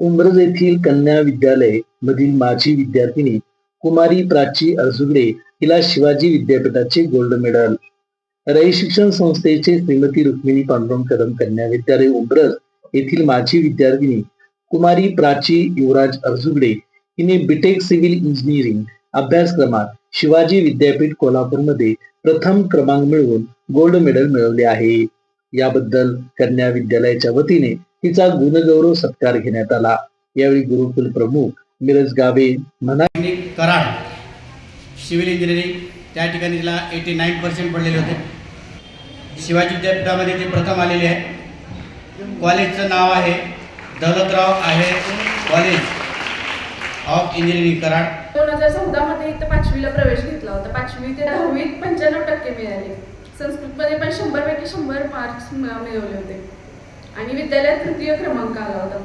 उमरज येथील कन्या विद्यालय मधील माजी विद्यार्थिनी कुमारी प्राची अर्जुगडे हिला शिवाजी विद्यापीठाचे गोल्ड मेडल. रई शिक्षण संस्थेचे श्रीमती रुक्मिणी पांडुरंग कदम कन्या विद्यालय उमरज येथील माजी विद्यार्थिनी कुमारी प्राची युवराज अर्जुगडे हिने बीटेक सिव्हिल इंजिनिअरिंग अभ्यासक्रमात शिवाजी विद्यापीठ कोल्हापूरमध्ये प्रथम क्रमांक मिळवून गोल्ड मेडल मिळवले आहे. याबद्दल कन्या विद्यालयाच्या वतीने तिचा गुणगौरव सत्कार घेण्यात आला. यावेळी गुरुकुल प्रमुख मिरज गावे म्हणाले टेक्निक कराड सिव्हिल इंजिनिअरिंग त्या ठिकाणी तिला एटी नाईन पर्सेंट पडलेले होते. शिवाजी विद्यापीठामध्ये ते प्रथम आलेले आहे. कॉलेजचं नाव आहे दौलतराव आहे कॉलेज ऑफ इंजिनिअरिंग कराड. दोन हजार चौदामध्ये इथं पाचवीला प्रवेश घेतला होता. पाचवी ते दहावीत पंच्याण्णव टक्के मिळाले. संस्कृतमध्ये पण शंभरपैकी शंभर मार्क्स मिळवले होते. आणि विद्यालयात तृतीय क्रमांक आला होता.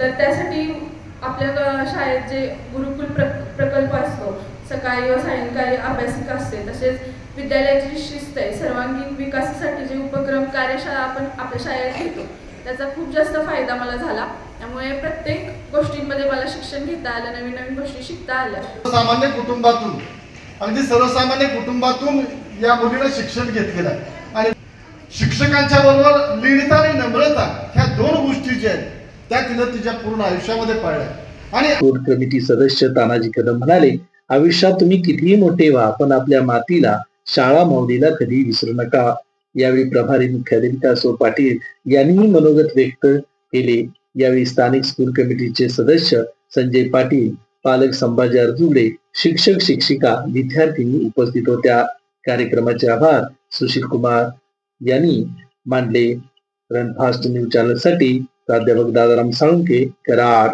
तर त्यासाठी आपल्या शाळेत जे गुरुकुल प्र प्रकल्प असतो सकाळी व सायंकाळी अभ्यासिका असते तसेच विद्यालयाची जी शिस्त आहे सर्वांगीण विकासासाठी जे उपक्रम कार्यशाळा आपण आपल्या शाळेत घेतो त्याचा खूप जास्त फायदा मला झाला. त्यामुळे प्रत्येक गोष्टींमध्ये मला शिक्षण घेता आलं नवीन नवीन गोष्टी शिकता आल्या. सामान्य कुटुंबातून अगदी सर्वसामान्य कुटुंबातून या मुलीनं शिक्षण घेतलेलं आहे. आणि शिक्षकांच्या बरोबर लीनता आणि नम्रता ह्या दोन गोष्टी ज्या आहेत त्या तिनं तिच्या पूर्ण आयुष्यामध्ये पाळल्या. आणि कोर कमिटी सदस्य तानाजी कदम म्हणाले आयुष्यात तुम्ही कितीही मोठे व्हा पण आपल्या मातीला शाळा माऊलीला कधी विसरू नका. यावेळी प्रभारी मुख्याधिकारी सो पाटील यांनीही मनोगत व्यक्त केले. यावेळी स्थानिक स्कूल कमिटीचे सदस्य संजय पाटील पालक संभाजी अर्जुगडे शिक्षक शिक्षिका विद्यार्थिनी उपस्थित होत्या. कार्यक्रमाचे आभार सुशील कुमार. यांनी मांडले. रणफास्ट न्यूज चॅनलसाठी प्राध्यापक दादाराम साळुंके कराड